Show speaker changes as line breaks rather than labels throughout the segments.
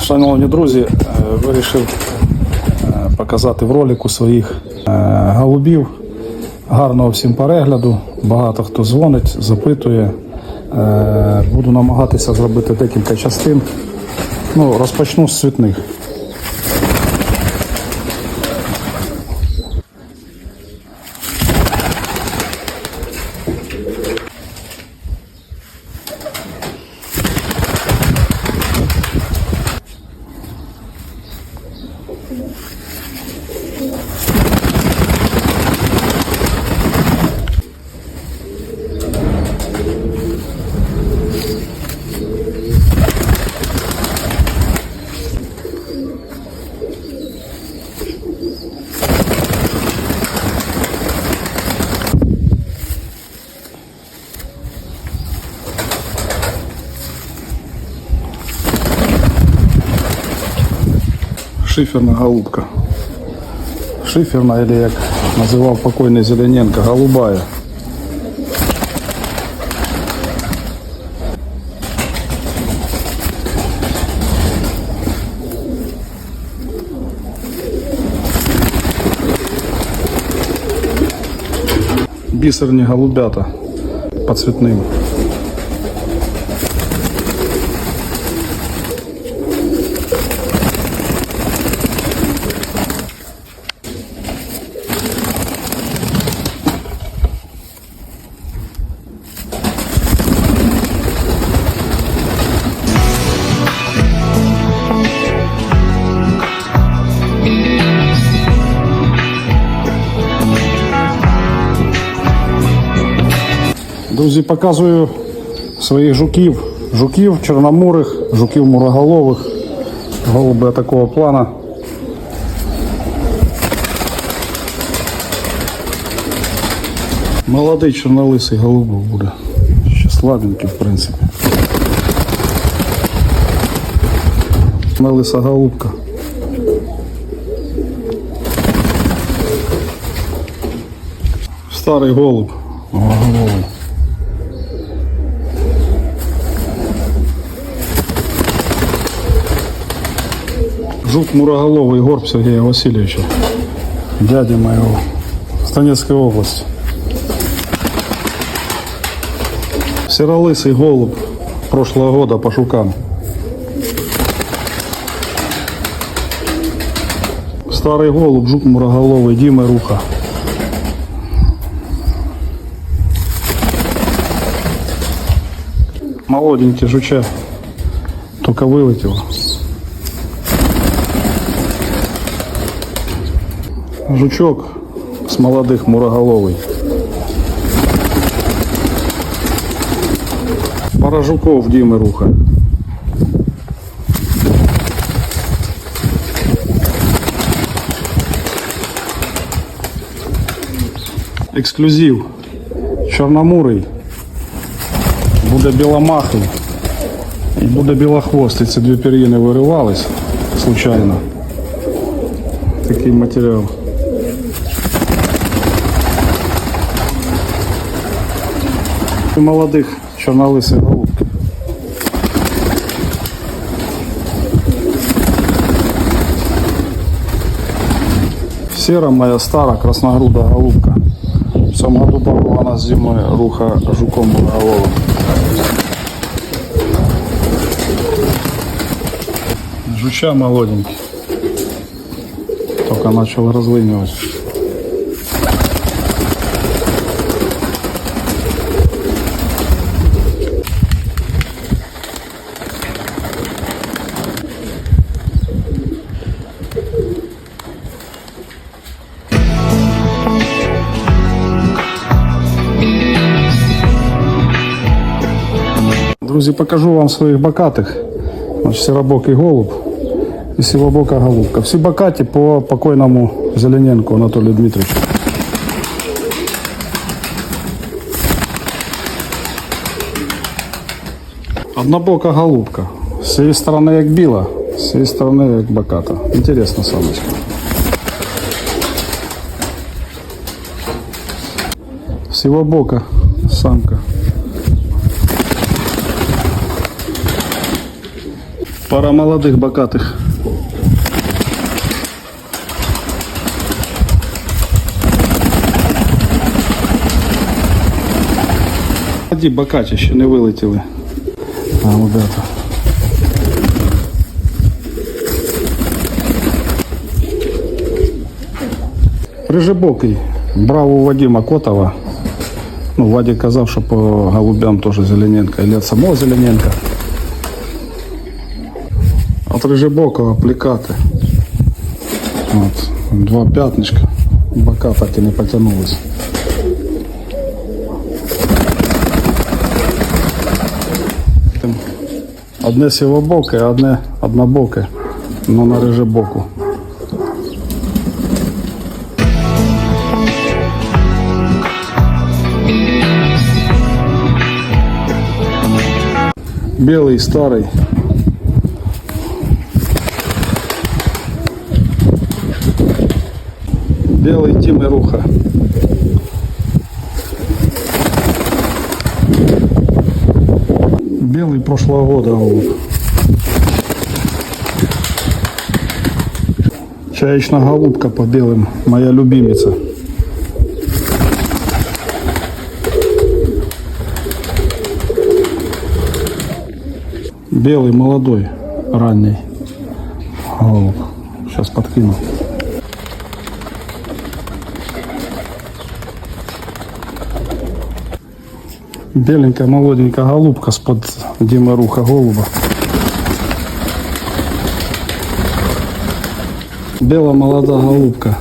Шановні друзі, е, вирішив е, показати в ролику своїх е, голубів. Гарного всім перегляду. Багато хто дзвонить, запитує. Е, Буду намагатися зробити декілька частин. Ну, розпочну з цвітних. Шиферна голубка. Шиферна, или як називав покойний Зелененко, голубая. Бисерні голубята по цветным. Друзі, показую своїх жуків. Жуків чорномурих, жуків муроголових, голуби такого плана. Молодий чорнолисий голубок буде. Ще слабенький, в принципі. Чорнолиса голубка. Старий голуб. Голуб. Жук Муроголовый Горб Сергея Васильевича, дяди моего, с Донецкой области. Серолысый голубь прошлого года по шукам. Старый голубь, жук Муроголовый, Дима Руха. Молоденький жуча, только вылетел. Жучок с молодых муроголовый. Пара жуков Димы Руха. Ексклюзив. Чорномурий. Буде біломахий. І буде білохвостий. Ці дві пір'їни виривались случайно. Такий матеріал. І молодих чорнолисих голубків. Сера моя стара красногруда голубка. В цьому году порвана з зимою руха жуком головом. Жуча молоденький. Только начал разлынивать. Друзі, покажу вам своїх бакатих. Значить, сіробокий голуб і сівобока голубка. Всі бакаті по покойному Зелененку Анатолію Дмитровичу. Однобока голубка. З цієї сторони як біла, з цієї сторони як баката. Інтересна самочка. Всего бока самка. Пара молодых бокатых. Молоді бокаті ще не вилетіли. А, ребята. Рижебокий. Брав Вадима Котова. Ну, Вадик казав, що по голубям теж Зелененко. Від самого Зелененко. От Рижебокого плікати. От. Два п'ятничка. Бока так і не потягнулись. Тим Одне сівобоке, а одне однобоке. Ну на рижебоку. Белый старый. Белый Тим и Руха. Белый прошлого года голубь. Чаечная голубка по белым. Моя любимица. Белый молодой, ранний голубь. Сейчас подкину. Беленькая молоденькая голубка с-под Димы Руха голуба. Белая молодая голубка.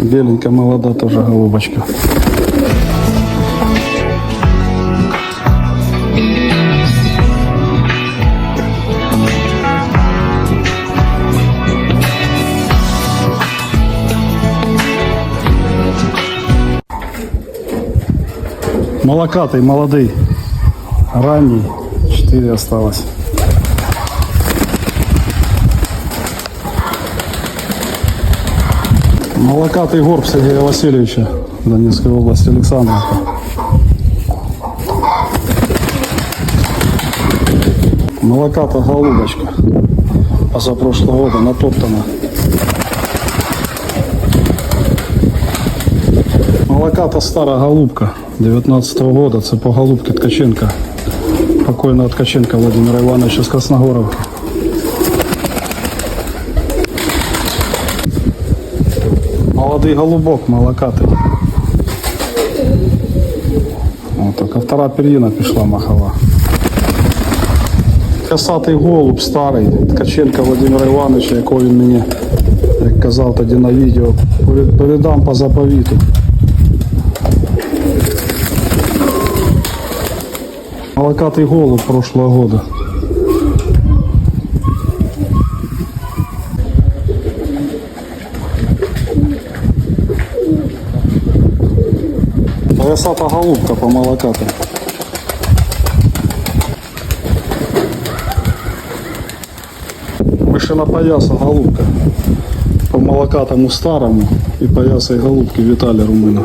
Беленькая молода тоже голубочка. Молокатый, молодый, ранний, 4 осталось. Молокатый горб Сергея Васильевича Донецкой области Александровка. Молоката голубочка позапрошлого года натоптана. Молоката стара голубка 19 года. Це по голубці Ткаченка. Покойного Ткаченка Владимира Ивановича з Красногоровки. Молодий голубок, молокатий. О, так, а втора пір'їна пішла махова. Косатий голуб старий, Ткаченка Владимира Івановича, якого він мені, як казав тоді на перед- передам по заповіту. Молокатый голубь прошлого года. Полосата голубка по молокату. Мишина пояса голубка. По молокатому старому и пояса голубки Виталия Румына.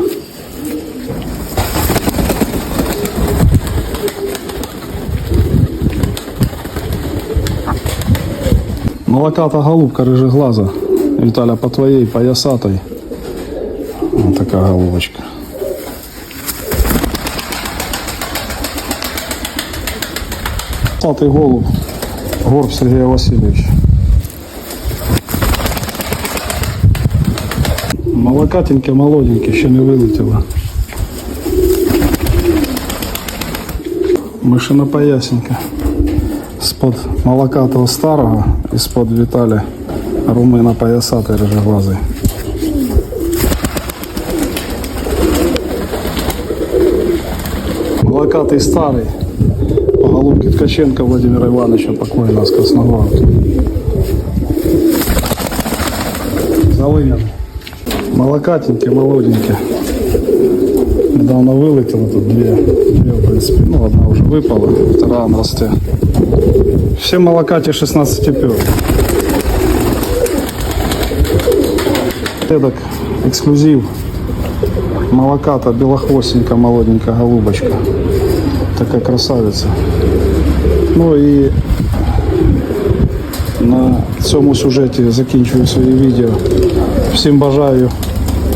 Молоката голубка рыжеглаза. Виталя, по твоей поясатой. Вот такая голубочка. Пятый голубь. Горб Сергея Васильевича. Молокатеньке, молоденьке, ще не вилетіло. Мишина поясенька. З-под молокатого старого і з-под Віталя румина поясатий рыжеглазий. Молокатий старий. По голубке Ткаченко Владимира Ивановича покойного с Красногоровки. Залыгин. Молокатенький, молоденький. Недавно вилетіло тут дві, дві в принципі, ну одна вже випала, втора вона росте. Всі молокаті 16 пір. Эдак эксклюзив. Молоката, белохвостенькая, молоденькая голубочка. Такая красавица. Ну і на цьому сюжеті закінчую своє відео. Всім бажаю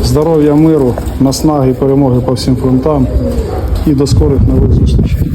Здоров'я, миру, наснаги, перемоги по всім фронтам і до скорих нових зустрічей.